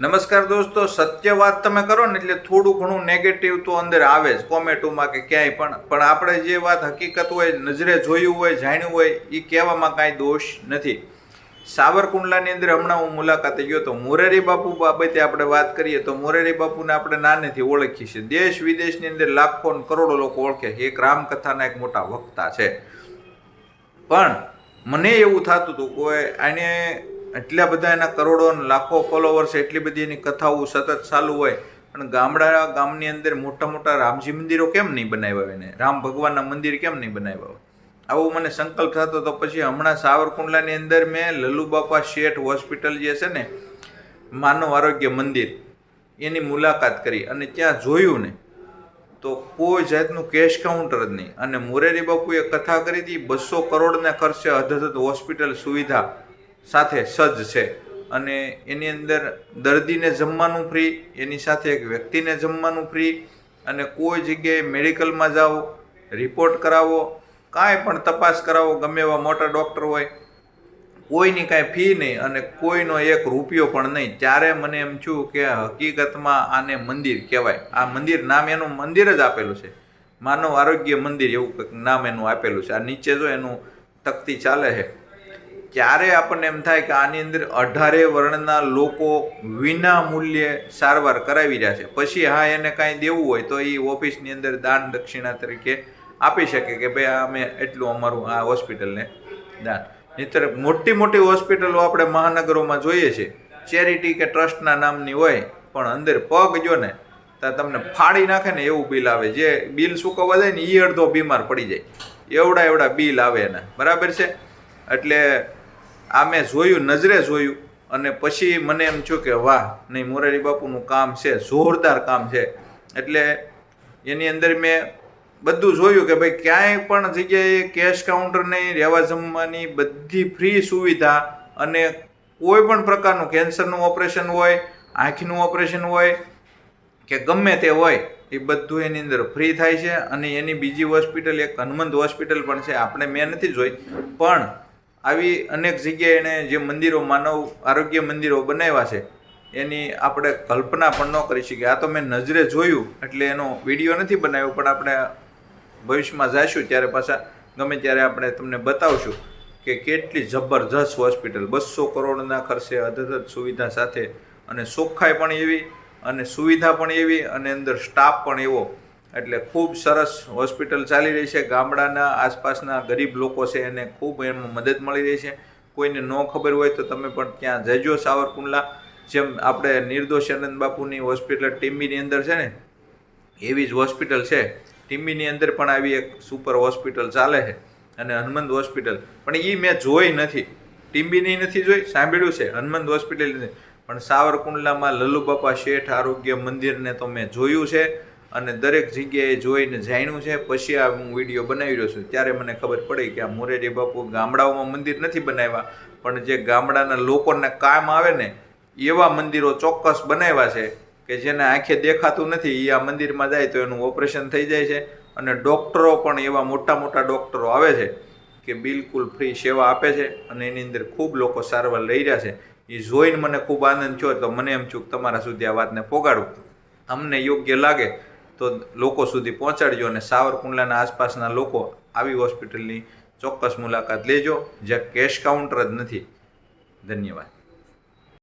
નમસ્કાર દોસ્તો, સત્ય વાત તમે કરો ને એટલે થોડું ઘણું નેગેટિવ તો અંદર આવે જ કોમેન્ટોમાં કે ક્યાંય પણ. પણ આપણે જે વાત હકીકત હોય, નજરે જોયું હોય, જાણ્યું હોય એ કહેવામાં કાંઈ દોષ નથી. સાવરકુંડલાની અંદર હમણાં હું મુલાકાતે ગયો તો મોરારી બાપુ બાબતે આપણે વાત કરીએ તો મોરારી બાપુને આપણે નાનેથી ઓળખીએ છીએ. દેશ વિદેશની અંદર લાખો કરોડો લોકો ઓળખે એક રામકથાના એક મોટા વક્તા છે. પણ મને એવું થતું હતું, કોઈ આને એટલા બધા એના કરોડો લાખો ફોલોવર્સ એટલી બધી એની કથાઓ સતત ચાલુ હોય, પણ ગામડા, ગામની અંદર મોટા મોટા રામજી મંદિરો કેમ નહીં બનાવ્યા એને? રામ ભગવાનના મંદિર કેમ નહીં બનાવ્યા આવો મને સંકલ્પ થતો તો પછી હમણાં સાવરકુંડલાની અંદર મેં લલ્લુબાપા શેઠ હોસ્પિટલ જે છે ને, માનવ આરોગ્ય મંદિર, એની મુલાકાત કરી અને ત્યાં જોયું ને, તો કોઈ જાતનું કેશ કાઉન્ટર જ નહીં. અને મોરેરી બાપુએ કથા કરી હતી, બસો કરોડના ખર્ચે અધધ હોસ્પિટલ સુવિધા સાથે સજ્જ છે. અને એની અંદર દર્દીને જમવાનું ફ્રી એની સાથે એક વ્યક્તિને જમવાનું ફ્રી અને કોઈ જગ્યાએ મેડિકલમાં જાઓ રિપોર્ટ કરાવો, કાંઈ પણ તપાસ કરાવો, ગમે એવા મોટા ડૉક્ટર હોય, કોઈની કાંઈ ફી નહીં અને કોઈનો એક રૂપિયો પણ નહીં. ત્યારે મને એમ છું કે હકીકતમાં આને મંદિર કહેવાય. આ મંદિર નામ એનું મંદિર જ આપેલું છે. માનવ આરોગ્ય મંદિર એવું નામ એનું આપેલું છે. આ નીચે જો એનું તકતી ચાલે છે. ત્યારે આપણને એમ થાય કે આની અંદર અઢારે વર્ણના લોકો વિના મૂલ્યે સારવાર કરાવી રહ્યા છે. પછી હા, એને કાંઈ દેવું હોય તો એ ઓફિસની અંદર દાન દક્ષિણા તરીકે આપી શકે કે ભાઈ અમે એટલું અમારું આ હોસ્પિટલને દાન. નહીતર મોટી મોટી હોસ્પિટલો આપણે મહાનગરોમાં જોઈએ છે. ચેરિટી કે ટ્રસ્ટના નામની હોય, પણ અંદર પગ જો ને, તો તમને ફાડી નાખે ને એવું બિલ આવે. જે બિલ ચૂકવવા જાય ને એ અડધો બીમાર પડી જાય. એવડા એવડા બિલ આવે એના. બરાબર છે? એટલે આ મેં જોયું, નજરે જોયું અને પછી મને એમ થયું કે વાહ, નહીં, મોરારી બાપુનું કામ છે, જોરદાર કામ છે. એટલે એની અંદર મેં બધું જોયું કે ભાઈ, ક્યાંય પણ જગ્યાએ કેશ કાઉન્ટર નહીં, રહેવા જમવાની બધી ફ્રી સુવિધા અને કોઈ પણ પ્રકારનું કેન્સરનું ઓપરેશન હોય, આંખનું ઓપરેશન હોય, કે ગમે તે હોય, એ બધું એની અંદર ફ્રી થાય છે. અને એની બીજી હોસ્પિટલ એક હનુમંત હોસ્પિટલ પણ છે, આપણે મેં નથી જોઈ. પણ આવી અનેક જગ્યાએ એણે જે મંદિરો, માનવ આરોગ્ય મંદિરો બનાવ્યા છે, એની આપણે કલ્પના પણ ન કરી શકીએ. આ તો મેં નજરે જોયું, એટલે એનો વીડિયો નથી બનાવ્યો, પણ આપણે ભવિષ્યમાં જઈશું ત્યારે પાછા, ગમે ત્યારે આપણે તમને બતાવશું કે કેટલી જબરજસ્ત હોસ્પિટલ, બસો કરોડના ખર્ચે અધત સુવિધા સાથે, અને ચોખ્ખાઈ પણ એવી, અને સુવિધા પણ એવી, અને અંદર સ્ટાફ પણ એવો. એટલે ખૂબ સરસ હોસ્પિટલ ચાલી રહી છે. ગામડાના આસપાસના ગરીબ લોકો છે એને ખૂબ એમાં મદદ મળી રહી છે. કોઈને ન ખબર હોય તો તમે પણ ત્યાં જજો સાવરકુંડલા. જેમ આપણે નિર્દોષ આનંદ બાપુની હોસ્પિટલ ટીમ્બીની અંદર છે ને, એવી જ હોસ્પિટલ છે. ટીમ્બીની અંદર પણ આવી એક સુપર હોસ્પિટલ ચાલે છે અને હનુમંત હોસ્પિટલ. પણ એ મેં જોઈ નથી. ટીમ્બીની નથી જોઈ, સાંભળ્યું છે હનુમંત હોસ્પિટલ. પણ સાવરકુંડલામાં લલ્લુબાપા શેઠ આરોગ્ય મંદિરને તો મેં જોયું છે. અને દરેક જગ્યાએ જોઈને જાણ્યું છે. પછી આ હું વીડિયો બનાવી રહ્યો છું. ત્યારે મને ખબર પડી કે આ મોરેડી બાપુ ગામડાઓમાં મંદિર નથી બનાવ્યા. પણ જે ગામડાના લોકોને કામ આવે ને, એવા મંદિરો ચોક્કસ બનાવ્યા છે કે જેને આંખે દેખાતું નથી. એ આ મંદિરમાં જાય તો એનું ઓપરેશન થઈ જાય છે. અને ડૉક્ટરો પણ એવા મોટા મોટા ડૉક્ટરો આવે છે કે બિલકુલ ફ્રી સેવા આપે છે અને એની અંદર ખૂબ લોકો સારવાર લઈ રહ્યા છે. એ જોઈને મને ખૂબ આનંદ થયો. તો મને એમ છું તમારા સુધી આ વાતને પોગાડું અમને યોગ્ય લાગે તો લોકો સુધી પહોંચાડજો અને સાવરકુંડલાના આસપાસના લોકો આવી હોસ્પિટલની ચોક્કસ મુલાકાત લેજો જ્યાં કેશ કાઉન્ટર જ નથી. ધન્યવાદ.